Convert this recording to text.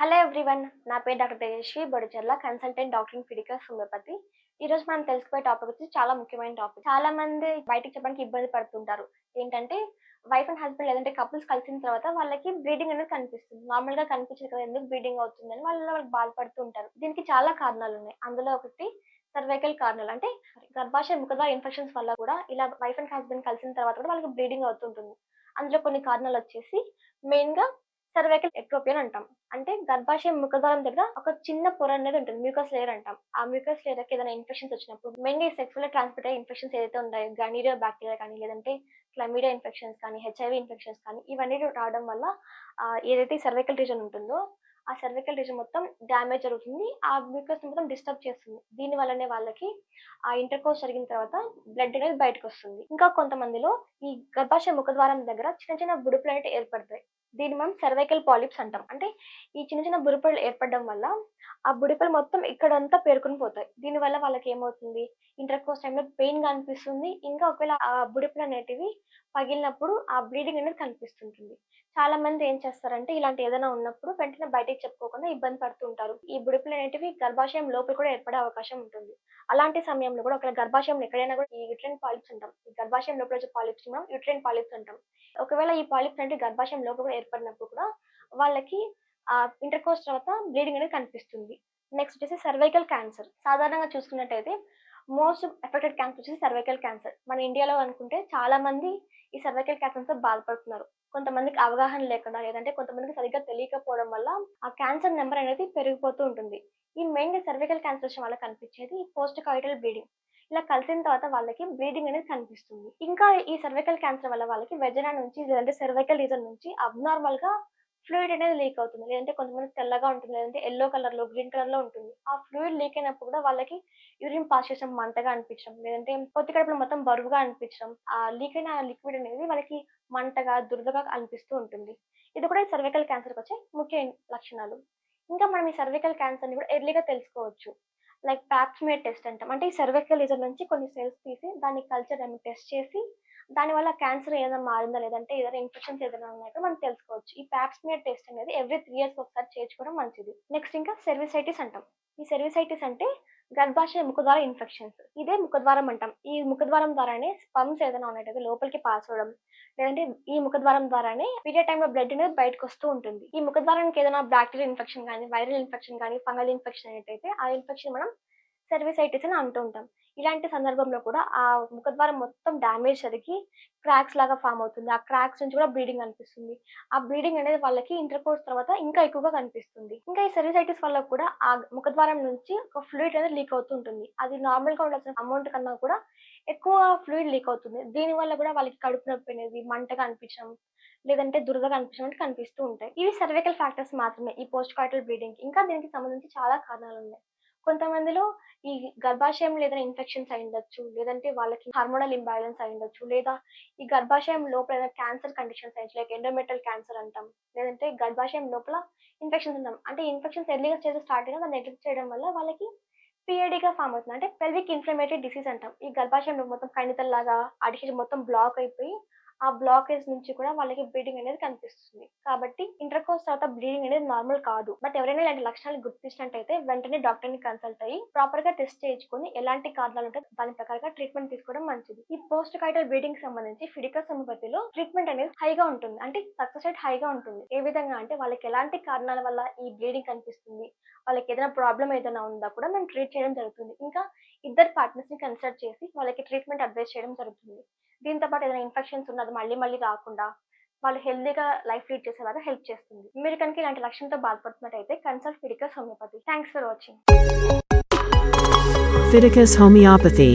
Hello everyone నా పేరు doctor Tejaswi Bodicharla consultant doctor Fidicus homeopathy ఈ రోజు మనం తెలుసుకునే టాపిక్ వచ్చి చాలా ముఖ్యమైన టాపిక్ చాలా మంది బయటికి చెప్పడానికి ఇబ్బంది పడుతుంటారు. ఏంటంటే వైఫ్ అండ్ హస్బెండ్ లేదంటే కపుల్స్ కలిసిన తర్వాత వాళ్ళకి బ్లీడింగ్ అనేది కనిపిస్తుంది. నార్మల్గా కనిపించదు కదా ఎందుకు బ్లీడింగ్ అవుతుందని వాళ్ళు వాళ్ళకి బాధపడుతూ ఉంటారు. దీనికి చాలా కారణాలు ఉన్నాయి. అందులో ఒకటి సర్వైకల్ కారణాలు అంటే గర్భాశయ ముఖద్వార ఇన్ఫెక్షన్స్ వల్ల కూడా ఇలా వైఫ్ అండ్ హస్బెండ్ కలిసిన తర్వాత కూడా వాళ్ళకి బ్లీడింగ్ అవుతుంటుంది. అందులో కొన్ని కారణాలు వచ్చేసి మెయిన్గా సర్వైకల్ ఎక్ట్రోపియన్ అంటాం. అంటే గర్భాశయ ముఖద్వారం దగ్గర ఒక చిన్న పొర అనేది ఉంటుంది. మ్యూకస్ లేయర్ అంటాం. ఆ మ్యూకస్ లేయర్కి ఏదైనా ఇన్ఫెక్షన్స్ వచ్చినప్పుడు మెయిన్లీ సెక్సువల్ ట్రాన్స్మిట్ అయ్యే ఇన్ఫెక్షన్స్ ఏదైతే ఉన్నాయో గనీరియా బ్యాక్టీరియా కానీ లేదంటే క్లమీడియా ఇన్ఫెక్షన్స్ కానీ హెచ్ఐవి ఇన్ఫెక్షన్స్ కానీ ఇవన్నీ రావడం వల్ల ఏదైతే సర్వైకల్ రీజన్ ఉంటుందో ఆ సర్వైకల్ రీజన్ మొత్తం డ్యామేజ్ జరుగుతుంది. ఆ మ్యూకస్ మొత్తం డిస్టర్బ్ చేస్తుంది. దీని వల్లనే వాళ్ళకి ఆ ఇంటర్ కోర్స్ జరిగిన తర్వాత బ్లడ్ అనేది బయటకు వస్తుంది. ఇంకా కొంతమందిలో ఈ గర్భాశయ ముఖద్వారం దగ్గర చిన్న చిన్న బుడుపులు అనేవి ఏర్పడతాయి. దీన్ని మనం సర్వైకల్ పాలిప్స్ అంటాం. అంటే ఈ చిన్న చిన్న బుడిపళ్ళు ఏర్పడడం వల్ల ఆ బుడిపలు మొత్తం ఇక్కడంతా పేరుకుని పోతాయి. దీనివల్ల వాళ్ళకి ఏమవుతుంది? ఇంటర్కోర్స్ టైంలో పెయిన్ కనిపిస్తుంది అనిపిస్తుంది. ఇంకా ఒకవేళ ఆ బుడిపలు అనేటివి పగిలినప్పుడు ఆ బ్లీడింగ్ అనేది కనిపిస్తుంటుంది. చాలా మంది ఏం చేస్తారంటే ఇలాంటి ఏదైనా ఉన్నప్పుడు వెంటనే బయటకు చెప్పుకోకుండా ఇబ్బంది పడుతూ ఉంటారు. ఈ బుడిపులు అనేటివి గర్భాశయం లోపల కూడా ఏర్పడే అవకాశం ఉంటుంది. అలాంటి సమయంలో కూడా ఒకవేళ గర్భాశయంలో ఎక్కడైనా కూడా ఈ యుట్రైన్ పాలిప్స్ అంటాం. ఈ గర్భాశయం లోపల వచ్చే పాలిప్స్ మనం యుట్రైన్ పాలిప్స్ అంటాం. ఒకవేళ ఈ పాలిప్స్ అంటే గర్భాశయం లోపల కూడా ఏర్పడినప్పుడు కూడా వాళ్ళకి ఇంటర్ కోర్స్ తర్వాత బ్లీడింగ్ అనేది కనిపిస్తుంది. నెక్స్ట్ వచ్చేసి సర్వైకల్ క్యాన్సర్ సాధారణంగా చూసుకున్నట్టయితే మోస్ట్ ఎఫెక్టెడ్ క్యాన్సర్ వచ్చేసి సర్వైకల్ క్యాన్సర్ మన ఇండియాలో అనుకుంటే చాలా మంది ఈ సర్వైకల్ క్యాన్సర్తో బాధపడుతున్నారు. కొంతమందికి అవగాహన లేకుండా లేదంటే కొంతమందికి సరిగ్గా తెలియకపోవడం వల్ల ఆ క్యాన్సర్ నెంబర్ అనేది పెరిగిపోతూ ఉంటుంది. ఈ మెయిన్ సర్వైకల్ క్యాన్సర్ వచ్చిన వాళ్ళకి కనిపించేది పోస్ట్ కాయిటల్ బ్లీడింగ్ ఇలా కలిసిన తర్వాత వాళ్ళకి బ్లీడింగ్ అనేది కనిపిస్తుంది. ఇంకా ఈ సర్వైకల్ క్యాన్సర్ వల్ల వాళ్ళకి వెజనా నుంచి లేదంటే సర్వైకల్ రీజన్ నుంచి అబ్నార్మల్గా ఫ్లూయిడ్ అనేది లీక్ అవుతుంది. లేదంటే కొంతమంది తెల్లగా ఉంటుంది లేదంటే ఎల్లో కలర్లో గ్రీన్ కలర్లో ఉంటుంది. ఆ ఫ్లూయిడ్ లీక్ అయినప్పుడు కూడా వాళ్ళకి యూరిన్ పాస్ చేసిన మంటగా అనిపించడం లేదంటే పొత్తి కడుపులో మొత్తం బరువుగా అనిపించడం ఆ లీక్ అయిన లిక్విడ్ అనేది వాళ్ళకి మంటగా దురదగా అనిపిస్తూ ఉంటుంది. ఇది కూడా ఈ సర్వైకల్ క్యాన్సర్ వచ్చే ముఖ్య లక్షణాలు. ఇంకా మనం ఈ సర్వైకల్ క్యాన్సర్ని కూడా ఎర్లీగా తెలుసుకోవచ్చు. లైక్ ప్యాప్స్మియర్ టెస్ట్ అంటాం. అంటే ఈ సర్వైకల్ రీజన్ నుంచి కొన్ని సెల్స్ తీసి దాన్ని కల్చర్ అని టెస్ట్ చేసి దానివల్ల క్యాన్సర్ ఏదైనా మారిందా లేదంటే ఏదైనా ఇన్ఫెక్షన్స్ ఏదైనా ఉన్నాయో మనం తెలుసుకోవచ్చు. ఈ ప్యాప్స్మియర్ టెస్ట్ అనేది ఎవ్రీ త్రీ ఇయర్స్ ఒకసారి చేయించుకోవడం మంచిది. నెక్స్ట్ ఇంకా సర్వీసైటిస్ అంటాం. ఈ సర్వీసైటిస్ అంటే గర్భాశయ ముఖద్వార ఇన్ఫెక్షన్స్ ఇదే ముఖద్వారం అంటాం. ఈ ముఖద్వారం ద్వారానే స్పమ్స్ ఏదైనా ఉన్నట్టయితే లోపలికి పాస్ అవడం లేదంటే ఈ ముఖద్వారం ద్వారానే పీరియడ్ టైంలో బ్లడ్ అనేది బయటకు వస్తూ ఉంటుంది. ఈ ముఖద్వారానికి ఏదైనా బ్యాక్టీరియల్ ఇన్ఫెక్షన్ కానీ వైరల్ ఇన్ఫెక్షన్ కానీ ఫంగల్ ఇన్ఫెక్షన్ అయినట్టయితే ఆ ఇన్ఫెక్షన్ మనం సర్వీసైటిస్ అని అంటూ ఉంటాం ఇలాంటి సందర్భంలో కూడా ఆ ముఖద్వారం మొత్తం డ్యామేజ్ జరిగి క్రాక్స్ లాగా ఫామ్ అవుతుంది. ఆ క్రాక్స్ నుంచి కూడా బ్లీడింగ్ అనిపిస్తుంది. ఆ బ్లీడింగ్ అనేది వాళ్ళకి ఇంటర్ కోర్స్ తర్వాత ఇంకా ఎక్కువగా కనిపిస్తుంది. ఇంకా ఈ సర్వీసైటిస్ వల్ల కూడా ఆ ముఖద్వారం నుంచి ఒక ఫ్లూయిడ్ అనేది లీక్ అవుతూ ఉంటుంది. అది నార్మల్గా ఉండాల్సిన అమౌంట్ కన్నా కూడా ఎక్కువ ఫ్లూయిడ్ లీక్ అవుతుంది. దీని వల్ల కూడా వాళ్ళకి కడుపు నొప్పి అనేది మంటగా అనిపించడం లేదంటే దురదగా అనిపించడం కనిపిస్తూ ఉంటాయి. ఇవి సర్వికల్ ఫ్యాక్టర్స్ మాత్రమే ఈ పోస్ట్ కాయిటల్ బ్లీడింగ్ ఇంకా దీనికి సంబంధించి చాలా కారణాలు ఉన్నాయి. కొంతమందిలో ఈ గర్భాశయం ఏదైనా ఇన్ఫెక్షన్స్ అయి ఉండొచ్చు లేదంటే వాళ్ళకి హార్మోనల్ ఇంబ్యాలెన్స్ అయి ఉండొచ్చు లేదా ఈ గర్భాశయం లోపల ఏదైనా క్యాన్సర్ కండిషన్స్ అయ్యి లైక్ ఎండోమెటల్ క్యాన్సర్ అంటాం లేదంటే గర్భాశయం లోపల ఇన్ఫెక్షన్స్ అంటాం. అంటే ఇన్ఫెక్షన్స్ ఎర్లీగా చేసే స్టార్ట్ అయినా దాన్ని నెగ్లెక్ట్ చేయడం వల్ల వాళ్ళకి పిఏడిగా ఫామ్ అవుతుంది. అంటే పెల్విక్ ఇన్ఫ్లమేటరీ డిసీజ్ అంటాం. ఈ గర్భాశయంలో మొత్తం కణితల్లాగా అడిషన్ మొత్తం బ్లాక్ అయిపోయి ఆ బ్లాకేజ్ నుంచి కూడా వాళ్ళకి బ్లీడింగ్ అనేది కనిపిస్తుంది. కాబట్టి ఇంటర్ కోర్స్ తర్వాత బ్లీడింగ్ అనేది నార్మల్ కాదు. బట్ ఎవరైనా ఇలాంటి లక్షణాలు గుర్తించినట్టయితే వెంటనే డాక్టర్ని కన్సల్ట్ అయ్యి ప్రాపర్గా టెస్ట్ చేయించుకొని ఎలాంటి కారణాలు ఉంటే దాని ప్రకారంగా ట్రీట్మెంట్ తీసుకోవడం మంచిది. ఈ పోస్ట్ కైటల్ బ్లీడింగ్ సంబంధించి ఫిడికల్ సమపతిలో ట్రీట్మెంట్ అనేది హైగా ఉంటుంది. అంటే సక్సెస్ రేట్ హైగా ఉంటుంది. ఏ విధంగా అంటే వాళ్ళకి ఎలాంటి కారణాల వల్ల ఈ బ్లీడింగ్ కనిపిస్తుంది? వాళ్ళకి ఏదైనా ప్రాబ్లం ఏదైనా ఉందా కూడా మేము ట్రీట్ చేయడం జరుగుతుంది. ఇంకా ఇద్దరు పార్ట్నర్స్ని కన్సల్ట్ చేసి వాళ్ళకి ట్రీట్మెంట్ అడ్వైస్ చేయడం జరుగుతుంది. దీంతో పాటు ఏదైనా ఇన్ఫెక్షన్స్ ఉన్నది మళ్ళీ మళ్ళీ రాకుండా వాళ్ళు హెల్దీగా లైఫ్ లీడ్ చేసేలాగా హెల్ప్ చేస్తుంది. మీరు కనుక ఇలాంటి లక్ష్యంతో బాధపడుతున్నట్టయితే consult Fidicus homeopathy. Thanks for watching Fidicus homeopathy